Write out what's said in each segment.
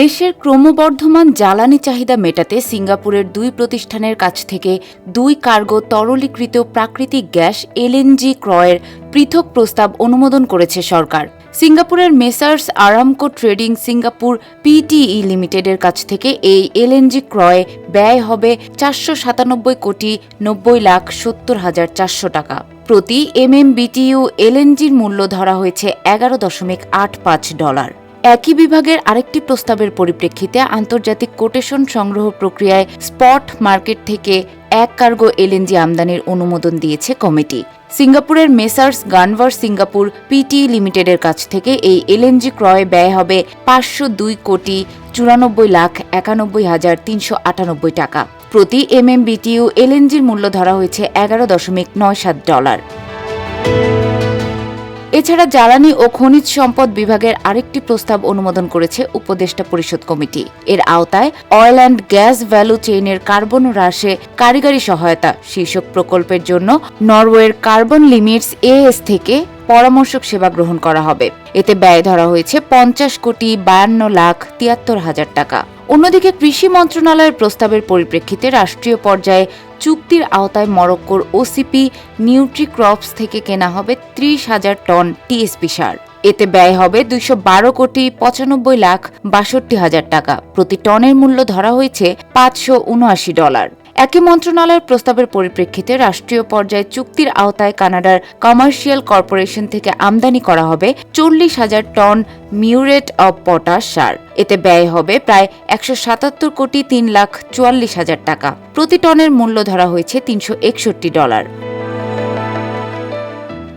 দেশের ক্রমবর্ধমান জ্বালানি চাহিদা মেটাতে সিঙ্গাপুরের দুই প্রতিষ্ঠানের কাছ থেকে দুই কার্গো তরলীকৃত প্রাকৃতিক গ্যাস এলএনজি ক্রয়ের পৃথক প্রস্তাব অনুমোদন করেছে সরকার। সিঙ্গাপুরের Messrs Aramco Trading Singapore PTE লিমিটেডের কাছ থেকে এই এলএনজি ক্রয়ে ব্যয় হবে চারশো সাতানব্বই কোটি নব্বই লাখ সত্তর হাজার চারশো টাকা। প্রতি এমএমবিটিইউ এলএনজির মূল্য ধরা হয়েছে এগারো দশমিক আট পাঁচ ডলার। একই বিভাগের আরেকটি প্রস্তাবের পরিপ্রেক্ষিতে আন্তর্জাতিক কোটেশন সংগ্রহ প্রক্রিয়ায় স্পট মার্কেট থেকে এক কার্গো এলএনজি আমদানির অনুমোদন দিয়েছে কমিটি। সিঙ্গাপুরের মেসার্স গানভার সিঙ্গাপুর পিটি লিমিটেডের কাছ থেকে এই এলএনজি ক্রয় ব্যয় হবে পাঁচশো দুই কোটি চুরানব্বই লাখ একানব্বই হাজার তিনশো আটানব্বই টাকা। প্রতি এমএমবিটিইউ এলএনজির মূল্য ধরা হয়েছে এগারো দশমিক নয় সাত ডলার। এছাড়া জ্বালানি ও খনিজ সম্পদ বিভাগের আরেকটি প্রস্তাব অনুমোদন করেছে উপদেষ্টা পরিষদ কমিটি। এর আওতায় অয়েল অ্যান্ড গ্যাস ভ্যালু চেইনের কার্বন হ্রাসে কারিগরি সহায়তা শীর্ষক প্রকল্পের জন্য নরওয়ের কার্বন লিমিটস এএস থেকে পরামর্শক সেবা গ্রহণ করা হবে। এতে ব্যয় ধরা হয়েছে পঞ্চাশ কোটি বায়ান্ন লাখ তিয়াত্তর হাজার টাকা। অন্যদিকে কৃষি মন্ত্রণালয়ের প্রস্তাবের পরিপ্রেক্ষিতে রাষ্ট্রীয় পর্যায়ে চুক্তির আওতায় মরক্কোর ওসিপি নিউট্রি ক্রপস থেকে কেনা হবে ত্রিশ হাজার টন টিএসপি সার। এতে ব্যয় হবে দুইশো বারো কোটি পঁচানব্বই লাখ বাষট্টি হাজার টাকা। প্রতি টনের মূল্য ধরা হয়েছে পাঁচশো উনআশি ডলার। একই মন্ত্রণালয়ের প্রস্তাবের পরিপ্রেক্ষিতে রাষ্ট্রীয় পর্যায়ে চুক্তির আওতায় কানাডার কমার্শিয়াল কর্পোরেশন থেকে আমদানি করা হবে চল্লিশ হাজার টন মিউরেট অব পটাশ সার। এতে ব্যয় হবে প্রায় একশো সাতাত্তর কোটি তিন লাখ চুয়াল্লিশ হাজার টাকা। প্রতি টনের মূল্য ধরা হয়েছে তিনশো একষট্টি ডলার।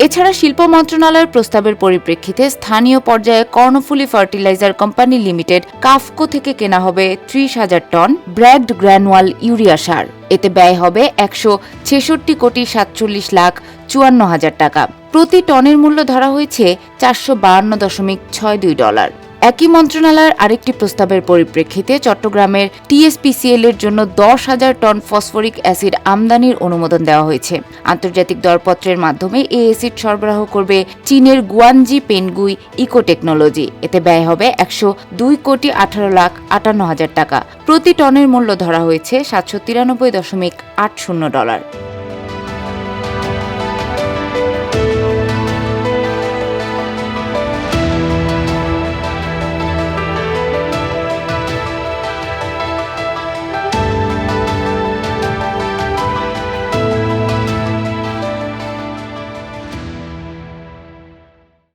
এছাড়া শিল্প মন্ত্রণালয়ের প্রস্তাবের পরিপ্রেক্ষিতে স্থানীয় পর্যায়ে Karnaphuli Fertilizer Company Limited KAFCO থেকে কেনা হবে ত্রিশ হাজার টন ব্র্যাগড গ্র্যানুয়াল ইউরিয়া সার। এতে ব্যয় হবে একশো ছেষট্টি কোটি সাতচল্লিশ লাখ চুয়ান্ন হাজার টাকা। প্রতি টনের মূল্য ধরা হয়েছে চারশো বাহান্ন দশমিক ছয় দুই ডলার। একই মন্ত্রণালয়ের আরেকটি প্রস্তাবের পরিপ্রেক্ষিতে চট্টগ্রামের টিএসপিসিএল এর জন্য দশ হাজার টন ফসফরিক অ্যাসিড আমদানির অনুমোদন দেওয়া হয়েছে। আন্তর্জাতিক দরপত্রের মাধ্যমে এই অ্যাসিড সরবরাহ করবে চীনের গুয়ানজি পেনগুই ইকো টেকনোলজি এতে ব্যয় হবে একশো দুই কোটি আঠারো লাখ আটান্ন হাজার টাকা। প্রতি টনের মূল্য ধরা হয়েছে সাতশো তিরানব্বই দশমিক আট শূন্য ডলার।